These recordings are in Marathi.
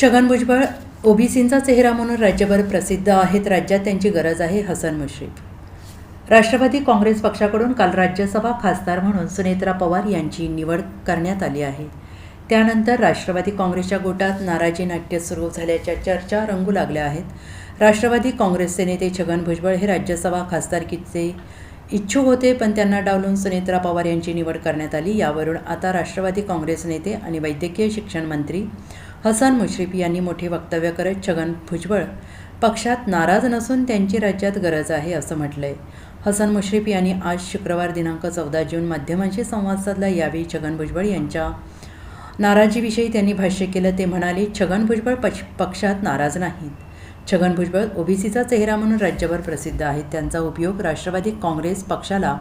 छगन भुजबळ ओबीसींचा चेहरा म्हणून राज्यभर प्रसिद्ध आहेत राज्यात त्यांची गरज आहे हसन मुश्रीफ. राष्ट्रवादी काँग्रेस पक्षाकडून काल राज्यसभा खासदार म्हणून सुनेत्रा पवार यांची निवड करण्यात आली आहे. त्यानंतर राष्ट्रवादी काँग्रेसच्या गोटात नाराजी नाट्य सुरू झाल्याच्या चर्चा रंगू लागल्या आहेत. राष्ट्रवादी काँग्रेसचे नेते छगन भुजबळ हे राज्यसभा खासदारकीचे इच्छुक होते पण त्यांना डावलून सुनेत्रा पवार यांची निवड करण्यात आली. यावरून आता राष्ट्रवादी काँग्रेस नेते आणि वैद्यकीय शिक्षण मंत्री हसन मुश्रीफ यांनी मोठे वक्तव्य करत छगन भुजबळ पक्षात नाराज नसून त्यांची राज्यात गरज आहे असं म्हटलंय. हसन मुश्रीफ यांनी आज शुक्रवार दिनांक चौदा जून माध्यमांशी संवाद साधला. यावेळी छगन भुजबळ यांच्या नाराजीविषयी त्यांनी भाष्य केलं. ते म्हणाले छगन भुजबळ पक्ष पक्षात नाराज नाहीत. छगन भुजबळ ओबीसीचा चेहरा म्हणून राज्यभर प्रसिद्ध आहेत. त्यांचा उपयोग राष्ट्रवादी काँग्रेस पक्षाला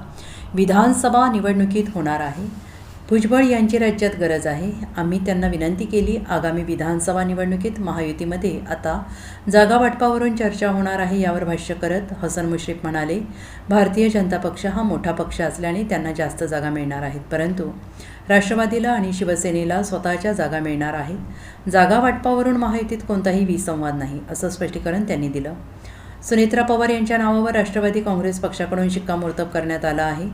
विधानसभा निवडणुकीत होणार आहे. भुजबळ यांची राज्यात गरज आहे. आम्ही त्यांना विनंती केली आगामी विधानसभा निवडणुकीत महायुतीमध्ये आता जागा वाटपावरून चर्चा होणार आहे यावर भाष्य करत हसन मुश्रीफ म्हणाले भारतीय जनता पक्ष हा मोठा पक्ष असल्याने त्यांना जास्त जागा मिळणार आहेत. परंतु राष्ट्रवादीला आणि शिवसेनेला स्वतःच्या जागा मिळणार आहेत. जागा वाटपावरून महायुतीत कोणताही विसंवाद नाही असं स्पष्टीकरण त्यांनी दिलं. सुनेत्रा पवार यांच्या नावावर राष्ट्रवादी काँग्रेस पक्षाकडून शिक्कामोर्तब करण्यात आला आहे.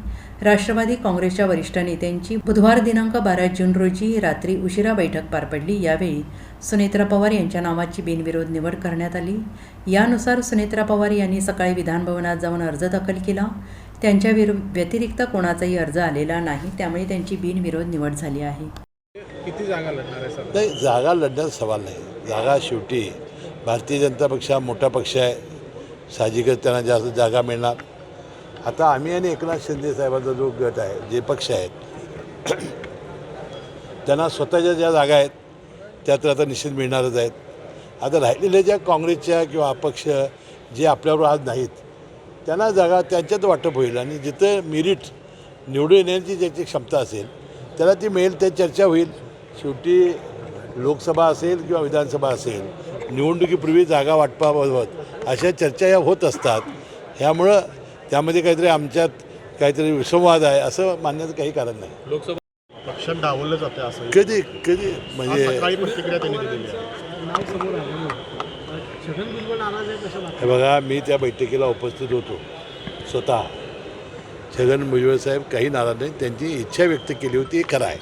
राष्ट्रवादी काँग्रेसच्या वरिष्ठ नेत्यांची बुधवार दिनांक बारा जून रोजी रात्री उशिरा बैठक पार पडली. यावेळी सुनेत्रा पवार यांच्या नावाची बिनविरोध निवड करण्यात आली. यानुसार सुनेत्रा पवार यांनी सकाळी विधानभवनात जाऊन अर्ज दाखल केला. त्यांच्या विरु व्यतिरिक्त कोणाचाही अर्ज आलेला नाही त्यामुळे त्यांची बिनविरोध निवड झाली आहे. किती जागा लढणार आहे सर? नाही जागा लढण्याचा सवाल नाही. जागा शेवटी भारतीय जनता पक्ष हा मोठा पक्ष आहे. साहजिकच त्यांना जास्त जागा मिळणार. आता आम्ही आणि एकनाथ शिंदे साहेबांचा जो गट आहे जे पक्ष आहेत त्यांना स्वतःच्या ज्या जागा आहेत त्या तर आता निश्चित मिळणारच आहेत. आता राहिलेल्या ज्या काँग्रेसच्या किंवा अपक्ष जे आपल्याबरोबर आज नाहीत त्यांना जागा त्यांच्यात वाटप होईल आणि जिथं मिरिट निवडून येण्याची ज्याची क्षमता असेल त्याला ती मिळेल त्या चर्चा होईल. शेवटी लोकसभा असेल किंवा विधानसभा असेल निवडणुकीपूर्वी जागा वाटपाबाबत अशा चर्चा या होत असतात. ह्यामुळं त्यामध्ये काहीतरी आमच्यात काहीतरी विसंवाद आहे असं मानण्याचं काही कारण नाही. लोकसभा पक्षात डावललं जाते असं. कधी कधी? म्हणजे सकाळी प्रतिक्रिया त्यांनी दिलेली आहे. हे बघा मी त्या बैठकीला उपस्थित होतो. स्वतः. छगन भुजबळ साहेब काही नाराज नाही त्यांची इच्छा व्यक्त केली होती हे खरं आहे.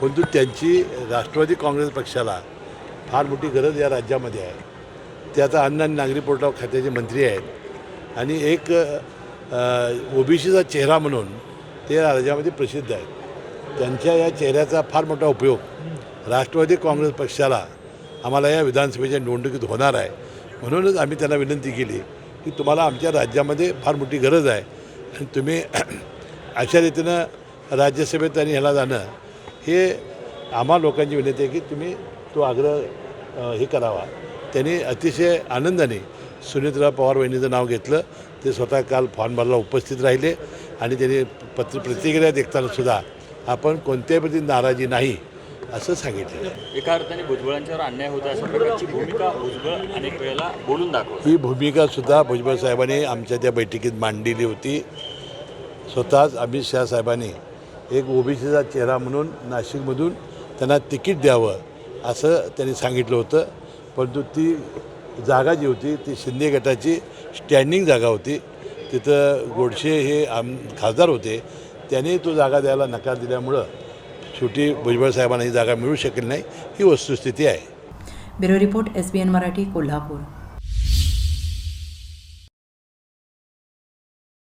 परंतु त्यांची राष्ट्रवादी काँग्रेस पक्षाला फार मोठी गरज या राज्यामध्ये आहे. ते आता अन्न आणि नागरी पुरवठा खात्याचे मंत्री आहेत. आणि एक ओबीसीचा चेहरा म्हणून ते राज्यामध्ये प्रसिद्ध आहेत. त्यांच्या या चेहऱ्याचा फार मोठा उपयोग राष्ट्रवादी काँग्रेस पक्षाला आम्हाला या विधानसभेच्या निवडणुकीत होणार आहे. म्हणूनच आम्ही त्यांना विनंती केली की तुम्हाला आमच्या राज्यामध्ये फार मोठी गरज आहे आणि तुम्ही अशा रीतीनं राज्यसभेत आणि ह्याला जाणं हे आम्हा लोकांची विनंती आहे की तुम्ही तो आग्रह हे करावा. त्यांनी अतिशय आनंदाने सुनीत्रा पवार वहिनीचं नाव घेतलं. ते स्वतः काल फॉर्मबारला उपस्थित राहिले आणि त्यांनी पत्र प्रतिक्रिया देताना सुद्धा आपण कोणत्याही प्रती नाराजी नाही असं सांगितलं. एका अर्थाने भुजबळांच्यावर अन्याय होता अशा प्रकारची भूमिका भुजबळ अनेक वेळेला बोलून दाखवत ही भूमिकासुद्धा भुजबळ साहेबांनी आमच्या त्या बैठकीत मांडलेली होती. स्वतःच अमित शहा साहेबांनी एक ओबीसीचा चेहरा म्हणून नाशिकमधून त्यांना तिकीट द्यावं असं त्यांनी सांगितलं होतं. परंतु ती जागा जी होती ती शिंदे गटाची स्टँडिंग जागा होती. तिथं गोडशे हे आम खासदार होते. त्यांनी तो जागा द्यायला नकार दिल्यामुळं शेवटी भुजबळ साहेबांना ही जागा मिळू शकेल नाही ही वस्तुस्थिती आहे. Bureau report S B N Marathi Kolhapur.